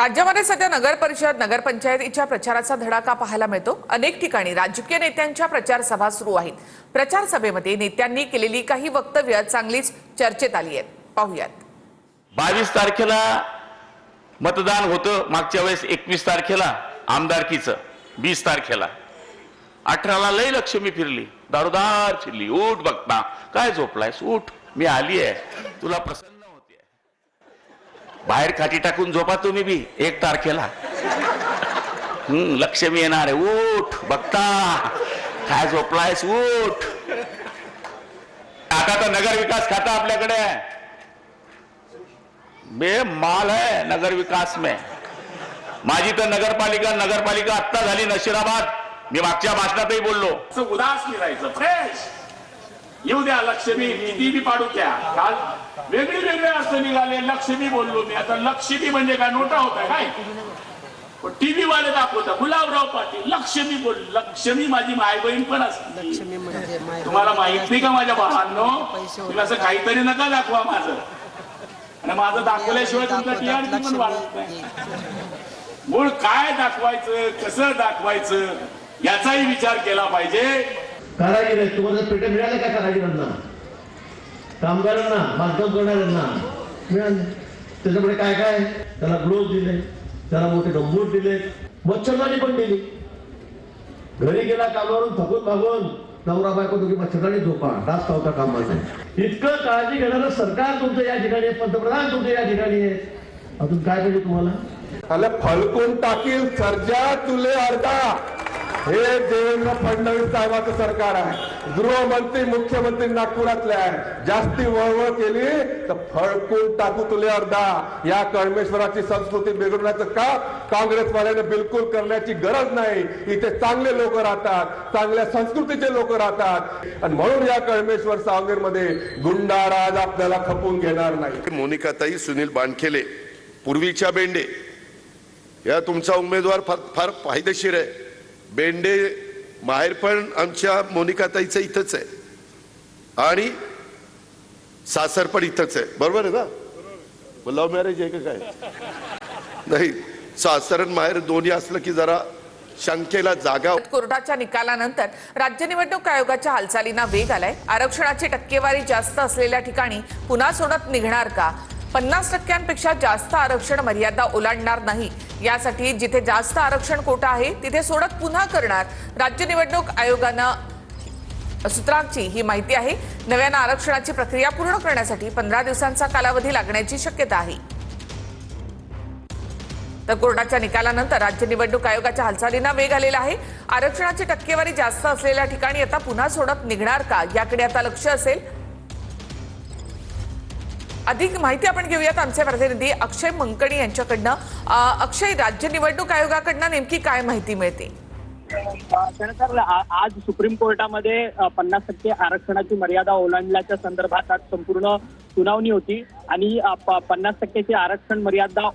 राज्यामध्ये सध्या नगर परिषद नगरपंचायतीच्या प्रचाराचा धडाका पाहायला मिळतो. अनेक ठिकाणी राजकीय नेत्यांच्या प्रचार सभा सुरू आहेत. प्रचार सभेमध्ये नेत्यांनी केलेली काही वक्तव्य चांगलीच चर्चेत आली आहेत. पाहुयात. बावीस तारखेला मतदान होतं मागच्या वेळेस एकवीस तारखेला आमदारकीचं. वीस तारखेला. अठराला लय लक्ष्मी फिरली दारोदार फिरली. उठ बघता काय झोपलायस? उठ मी आली आहे. तुला प्रसन्न बाहेर खाटी टाकून झोपा तुम्ही बी एक तारखेला. लक्ष्मी येणार आहे. उठ बघता. काय झोपलायस? उठ. आता तर नगर विकास खाता आपल्याकडे. बे माल है नगर विकास में. माझी तर नगरपालिका नगरपालिका आत्ता झाली नशिराबाद. मी मागच्या भाषणातही बोललो. उदास निघायचं फ्रेश येऊ द्या लक्ष्मी किती बी पाडू द्या. काल वेगळी वेगळे अर्थ निघाले. लक्ष्मी बोललो मी. आता लक्ष्मी म्हणजे काय? नोटा होता काय? टीव्ही वाले दाखवता. गुलाबराव पाटील लक्ष्मी बोल लक्ष्मी माझी माय बहीण पण असते. लक्ष्मी म्हणजे माय तुम्हाला माहीत नाही का माझ्या भावांनो? तुम्ही असं काहीतरी नका दाखवा माझं. आणि माझं दाखवल्याशिवाय तुमचं टीआरपी पण वाढत नाही. मूळ काय दाखवायचं? कसं दाखवायचं? याचाही विचार केला पाहिजे. कारागीर तुम्हाला पेटे मिळाले का कारागिरांना? कामगारांना बांधकाम करणाऱ्यांना. मिळाले. त्याच्यामुळे काय काय? त्याला ग्लोव्ह दिले. त्याला मोठे गंबूट दिले. मच्छरदाणी पण दिली. घरी गेला कामावरून थकून भागून नवरा बायको तुम्ही मच्छरदाणी झोपा. डास पावता कामा नाही इतकं काळजी घेणारं सरकार तुमचं या ठिकाणी आहे. पंतप्रधान तुमचं या ठिकाणी आहे. अजून काय पाहिजे तुम्हाला? अरे फलकून टाकील सर्जा तुले अर्धा. हे देवेंद्र फडणवीस साहेबांचं सरकार आहे. गृहमंत्री मुख्यमंत्री नागपुरातले आहे. जास्ती वळवळ केली तर फळकून टाकू तुले अर्धा. या कळमेश्वराची संस्कृती बिघडण्याचं काम काँग्रेसवाल्याने बिलकुल करण्याची गरज नाही. इथे चांगले लोक राहतात चांगल्या संस्कृतीचे लोक राहतात. आणि म्हणून या कळमेश्वर सावनेरमध्ये गुंडाराज आपल्याला खपून घेणार नाही. मोनिकाताई सुनील बानखेले पूर्वीच्या बेंडे. या तुमचा उमेदवार फार फार फायदेशीर आहे. बेंडे माहेर पण आमच्या मोनिकाताईचं इथंच आहे. आणि सासर पण इथंच आहे. बरोबर आहे ना? लव्ह मॅरेज आहे का काय? नाही सासर आणि माहेर दोन्ही असलं की जरा शंकेला जागा कोर्टाच्या निकालानंतर राज्य निवडणूक आयोगाच्या हालचालींना वेग आलाय. आरक्षणाची टक्केवारी जास्त असलेल्या ठिकाणी पुन्हा सोडत निघणार का? पन्नास टक्क्यांपेक्षा जास्त आरक्षण मर्यादा ओलांडणार नाही. यासाठी जिथे जास्त आरक्षण कोटा आहे तिथे सोडत पुन्हा करणार राज्य निवडणूक आयोगानं सूत्रांची ही माहिती आहे. नव्यानं आरक्षणाची प्रक्रिया पूर्ण करण्यासाठी पंधरा दिवसांचा कालावधी लागण्याची शक्यता आहे. तर कोर्टाच्या निकालानंतर राज्य निवडणूक आयोगाच्या हालचालींना वेग आलेला आहे. आरक्षणाची टक्केवारी जास्त असलेल्या ठिकाणी आता पुन्हा सोडत निघणार का याकडे आता लक्ष असेल. अधिक माहिती आपण घेऊयात. आमचे प्रतिनिधी अक्षय मंकणी यांच्याकडनं. अक्षय राज्य निवडणूक आयोगाकडनं नेमकी काय माहिती मिळते? त्यानंतर आज सुप्रीम कोर्टामध्ये पन्नास टक्के आरक्षणाची मर्यादा ओलांडल्याच्या संदर्भात आज संपूर्ण सुनावणी होती आणि पन्नास टक्क्याची आरक्षण मर्यादा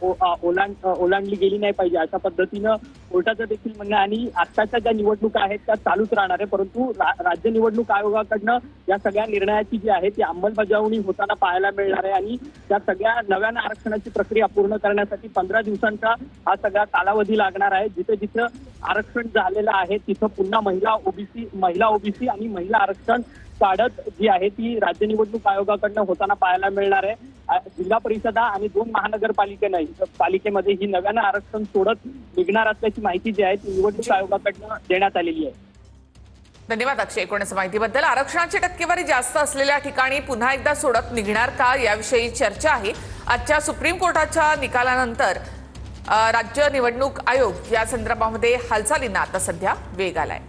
ओलांड ओलांडली गेली नाही पाहिजे अशा पद्धतीनं कोर्टाचं देखील म्हणणं आणि आत्ताच्या ज्या निवडणुका आहेत त्या चालूच राहणार आहे. परंतु रा- राज्य निवडणूक आयोगाकडनं या सगळ्या निर्णयाची जी आहे ती अंमलबजावणी होताना पाहायला मिळणार आहे. आणि त्या सगळ्या नव्यानं आरक्षणाची प्रक्रिया पूर्ण करण्यासाठी पंधरा दिवसांचा हा सगळा कालावधी लागणार आहे. जिथे जिथं आरक्षण झालेलं आहे तिथं पुन्हा महिला ओबीसी महिला ओबीसी आणि महिला आरक्षण काढत जी आहे ती राज्य निवडणूक आयोगाकडनं होताना पाहायला मिळणार आहे. जिल्हा परिषदा आणि दोन महानगरपालिकेनं पालिकेमध्ये ही नव्यानं आरक्षण सोडत निघणार असल्याची माहिती जी आहे ती निवडणूक आयोगाकडनं देण्यात आलेली आहे. धन्यवाद अक्षय. एकूणच माहितीबद्दल. आरक्षणाची टक्केवारी जास्त असलेल्या ठिकाणी पुन्हा एकदा सोडत निघणार का याविषयी चर्चा आहे. आजच्या सुप्रीम कोर्टाच्या निकालानंतर राज्य निवडणूक आयोग या संदर्भामध्ये हालचालींना आता सध्या वेग आलाय.